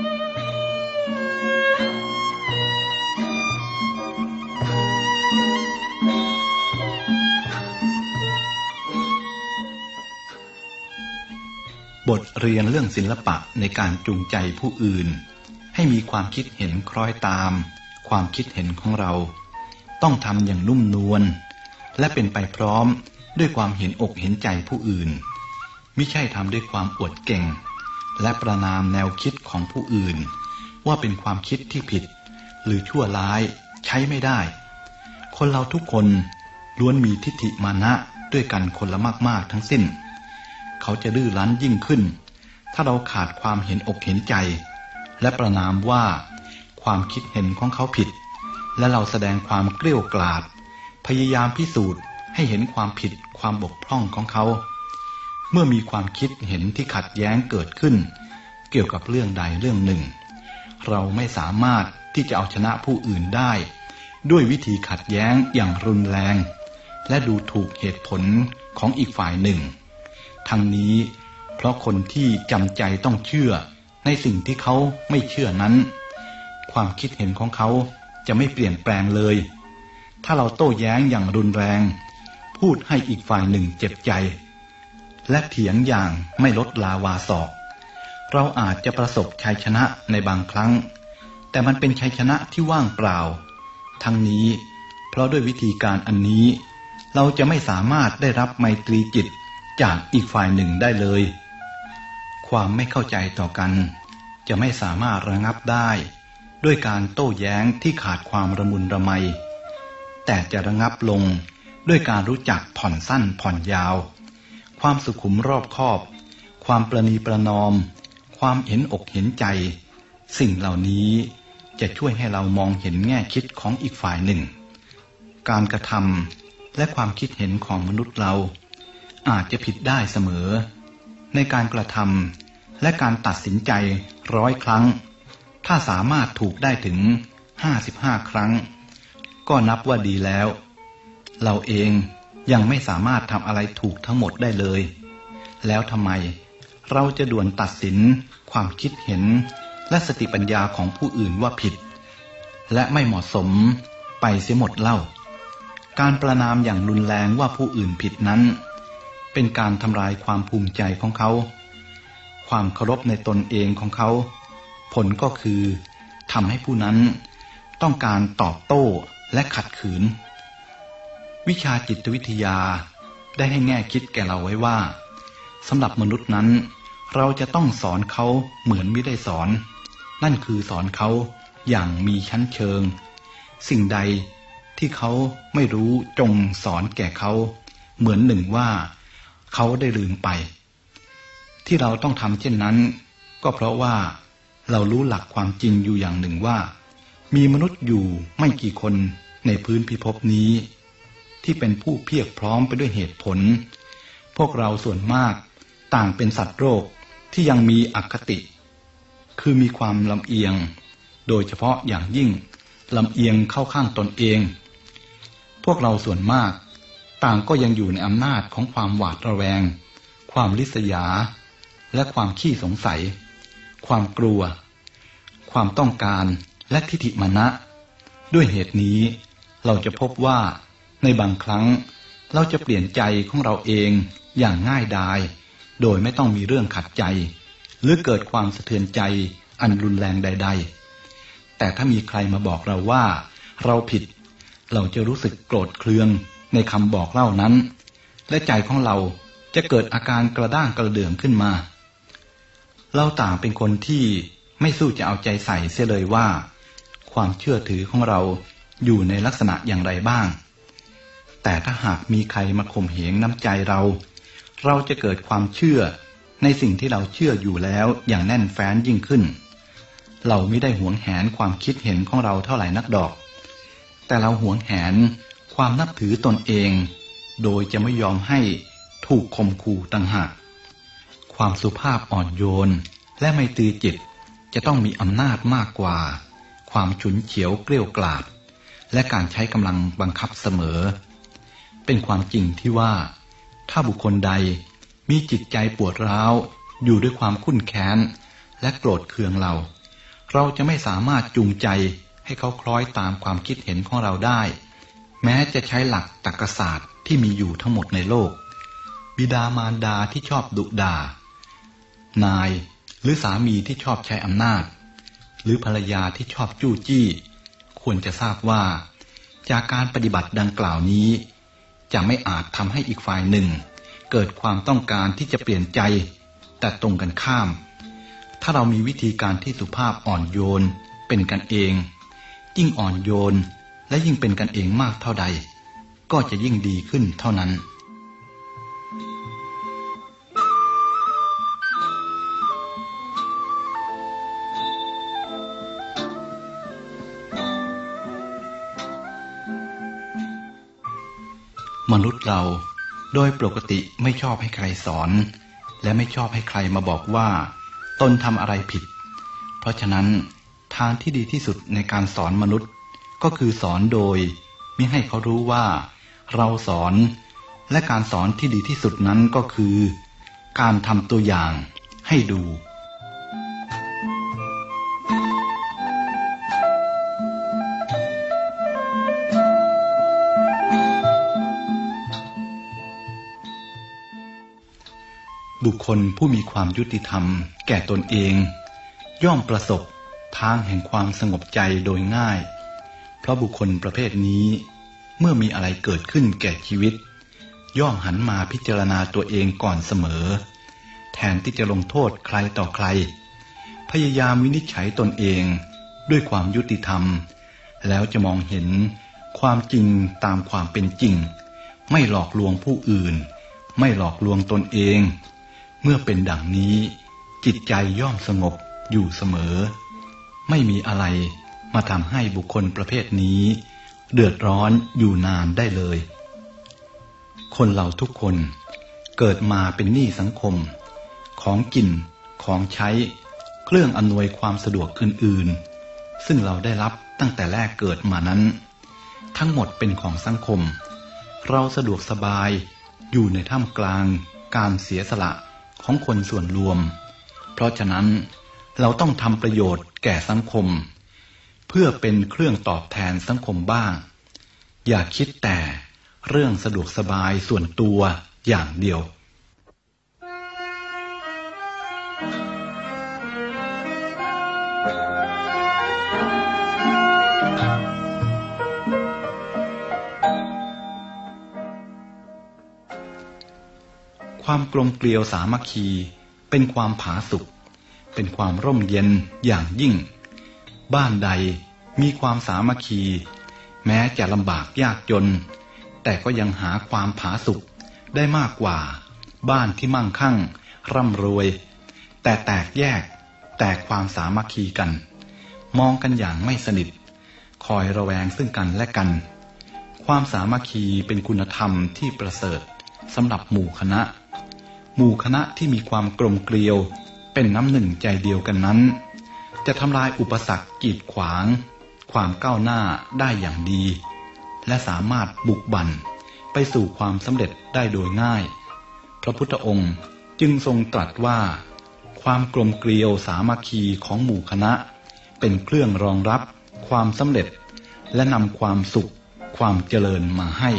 บทเรียนเรื่องศิลปะในการจูงใจผู้อื่น ให้มีความคิดเห็นคล้อยตาม ความคิดเห็นของเรา ต้องทำอย่างนุ่มนวลและเป็นไปพร้อมด้วยความเห็นอกเห็นใจผู้อื่น ไม่ใช่ทำด้วยความอวดเก่ง และประนามแนวคิดของผู้อื่น ว่าเป็นความคิดที่ผิด หรือชั่วร้ายใช้ไม่ได้ คนเราทุกคนล้วนมีทิฏฐิมานะด้วยกันคนละมากๆทั้งสิ้น เขาจะดื้อรั้นยิ่งขึ้น ถ้าเราขาดความเห็นอกเห็นใจ และประนามว่าความคิดเห็นของเขาผิด และเราแสดงความเกลี้ยวกล่อมพยายามพิสูจน์ให้เห็นความผิดความบกพร่องของเขา เมื่อมีความคิดเห็นที่ขัดแย้งเกิดขึ้น เกี่ยวกับเรื่องใดเรื่องหนึ่ง เราไม่สามารถที่จะเอาชนะผู้อื่นได้ ด้วยวิธีขัดแย้งอย่างรุนแรง และดูถูกเหตุผลของอีกฝ่ายหนึ่ง ทั้งนี้เพราะคนที่จำใจต้องเชื่อในสิ่งที่เขาไม่เชื่อนั้น ความคิดเห็นของเขาจะไม่เปลี่ยนแปลงเลย ถ้าเราโต้แย้งอย่างรุนแรง พูดให้อีกฝ่ายหนึ่งเจ็บใจ และเถียงอย่างไม่ลดลาวาศอก เราอาจจะประสบชัยชนะในบางครั้ง แต่มันเป็นชัยชนะที่ว่างเปล่า ทั้งนี้เพราะด้วยวิธีการอันนี้ เราจะไม่สามารถได้รับไมตรีจิตจากอีกฝ่ายหนึ่งได้เลย ความไม่เข้าใจต่อกัน จะไม่สามารถระงับได้ ด้วยการโต้แย้งที่ขาดความระมุนระไม แต่จะระงับลงด้วยการรู้จักผ่อนสั้นผ่อนยาว ความสุขุมรอบคอบ ความประนีประนอม ความเห็นอกเห็นใจ สิ่งเหล่านี้จะช่วยให้เรามองเห็นแง่คิดของอีกฝ่ายหนึ่ง การกระทำและความคิดเห็นของมนุษย์เรา อาจจะผิดได้เสมอ ในการกระทำและการตัดสินใจร้อยครั้ง ถ้าสามารถถูกได้ถึงห้าสิบห้าครั้ง ก็นับว่าดีแล้ว เราเอง ยังไม่สามารถทำอะไรถูกทั้งหมดได้เลย แล้วทำไม เราจะด่วนตัดสิน ความคิดเห็น และสติปัญญาของผู้อื่นว่าผิด และไม่เหมาะสมไปเสียหมดเล่า การประนามอย่างรุนแรงว่าผู้อื่นผิดนั้น เป็นการทำลายความภูมิใจของเขา ความเคารพในตนเองของเขา ผลก็คือทำให้ผู้นั้น ต้องการตอบโต้และขัดขืน วิชาจิตวิทยาได้ให้แง่คิดแก่เราไว้ว่าสำหรับมนุษย์นั้น เราจะต้องสอนเขาเหมือนไม่ได้สอน นั่นคือสอนเขาอย่างมีชั้นเชิง สิ่งใดที่เขาไม่รู้จงสอนแก่เขา เหมือนหนึ่งว่าเขาได้ลืมไป ที่เราต้องทำเช่นนั้น ก็เพราะว่าเรารู้หลักความจริงอยู่อย่างหนึ่งว่า มีมนุษย์อยู่ไม่กี่คนในพื้นพิภพนี้ ที่เป็นผู้เพียรพร้อมไปด้วยเหตุผล พวกเราส่วนมากต่างเป็นสัตว์โรคที่ยังมีอคติ คือมีความลำเอียง โดยเฉพาะอย่างยิ่งลำเอียงเข้าข้างตนเอง พวกเราส่วนมาก ต่างก็ยังอยู่ในอำนาจของความหวาดระแวง ความลิษยา และความขี้สงสัย ความกลัว ความต้องการและทิฏฐิมานะด้วยเหตุนี้เราจะพบว่า ในบางครั้ง เราจะเปลี่ยนใจของเราเองอย่างง่ายดาย โดยไม่ต้องมีเรื่องขัดใจ หรือเกิดความสะเทือนใจอันรุนแรงใด ๆ แต่ถ้ามีใครมาบอกเราว่า เราผิด เราจะรู้สึกโกรธเคืองในคำบอกเล่านั้น และใจของเราจะเกิดอาการกระด้างกระเดื่องขึ้นมา เราต่างเป็นคนที่ไม่สู้จะเอาใจใส่เสียเลยว่า ความเชื่อถือของเราอยู่ในลักษณะอย่างไรบ้าง แต่ถ้าหากมีใครมาข่มเหงน้ำใจเรา เราจะเกิดความเชื่อในสิ่งที่เราเชื่ออยู่แล้วอย่างแน่นแฟ้นยิ่งขึ้น เราไม่ได้หวงแหนความคิดเห็นของเราเท่าไหร่นักดอก แต่เราหวงแหนความนับถือตนเอง โดยจะไม่ยอมให้ถูกข่มขู่ต่างหาก ความสุภาพอ่อนโยน และไม่ตรีจิตจะต้องมีอำนาจมากกว่า ความฉุนเฉียวเกลี้ยวกล่อมและการใช้กำลังบังคับเสมอ เป็นความจริงที่ว่า ถ้าบุคคลใดมีจิตใจปวดร้าว อยู่ด้วยความคุ้นแค้น และโกรธเคืองเรา เราจะไม่สามารถจูงใจให้เขาคล้อยตามความคิดเห็นของเราได้ แม้จะใช้หลักตรรกศาสตร์ที่มีอยู่ทั้งหมดในโลก บิดามารดาที่ชอบดุดา นายหรือสามีที่ชอบใช้อำนาจ หรือภรรยาที่ชอบจู้จี้ ควรจะทราบว่า จากการปฏิบัติดังกล่าวนี้ จะไม่อาจทำให้อีกฝ่ายหนึ่ง เกิดความต้องการที่จะเปลี่ยนใจ แต่ตรงกันข้าม ถ้าเรามีวิธีการที่สุภาพอ่อนโยน เป็นกันเอง ยิ่งอ่อนโยนและยิ่งเป็นกันเองมากเท่าใด ก็จะยิ่งดีขึ้นเท่านั้น มนุษย์เราโดยปกติไม่ชอบให้ใครสอน และไม่ชอบให้ใครมาบอกว่า ตนทำอะไรผิด เพราะฉะนั้นทางที่ดีที่สุดในการสอนมนุษย์ ก็คือสอนโดยมิให้เขารู้ว่า เราสอน และการสอนที่ดีที่สุดนั้นก็คือ การทำตัวอย่างให้ดู บุคคลผู้มีความยุติธรรม แก่ตนเอง ย่อมประสบทางแห่งความสงบใจโดยง่าย เพราะบุคคลประเภทนี้ เมื่อมีอะไรเกิดขึ้นแก่ชีวิต ย่อมหันมาพิจารณาตัวเองก่อนเสมอ แทนที่จะลงโทษใครต่อใคร พยายามวินิจฉัยตนเองด้วยความยุติธรรม แล้วจะมองเห็นความจริงตามความเป็นจริง ไม่หลอกลวงผู้อื่น ไม่หลอกลวงตนเอง เมื่อเป็นดังนี้ จิตใจย่อมสงบอยู่เสมอ ไม่มีอะไรมาทำให้บุคคลประเภทนี้ เดือดร้อนอยู่นานได้เลย คนเราทุกคนเกิดมาเป็นหนี้สังคม ของกิน ของใช้ เครื่องอำนวยความสะดวกอื่นๆ ซึ่งเราได้รับตั้งแต่แรกเกิดมานั้น ทั้งหมดเป็นของสังคม เราสะดวกสบายอยู่ในท่ามกลางการเสียสละ ของคนส่วนรวม เพราะฉะนั้นเราต้องทำประโยชน์แก่สังคม เพื่อเป็นเครื่องตอบแทนสังคมบ้าง อย่าคิดแต่เรื่องสะดวกสบายส่วนตัวอย่างเดียว ความกลมเกลียวสามัคคี เป็นความผาสุกเป็นความร่มเย็นอย่างยิ่ง บ้านใดมีความสามัคคี แม้จะลำบากยากจน แต่ก็ยังหาความผาสุกได้มากกว่า บ้านที่มั่งคั่ง ร่ำรวย แต่แตกแยกแตกความสามัคคีกัน มองกันอย่างไม่สนิท คอยระแวงซึ่งกันและกัน ความสามัคคีเป็นคุณธรรมที่ประเสริฐสำหรับหมู่คณะ หมู่คณะที่มีความกลมเกลียว เป็นน้ำหนึ่งใจเดียวกันนั้น จะทำลายอุปสรรคกีดขวาง ความก้าวหน้าได้อย่างดี และสามารถบุกบั่นไปสู่ความสำเร็จได้โดยง่าย พระพุทธองค์จึงทรงตรัสว่า ความกลมเกลียวสามัคคีของหมู่คณะ เป็นเครื่องรองรับความสำเร็จและนำความสุขความเจริญมาให้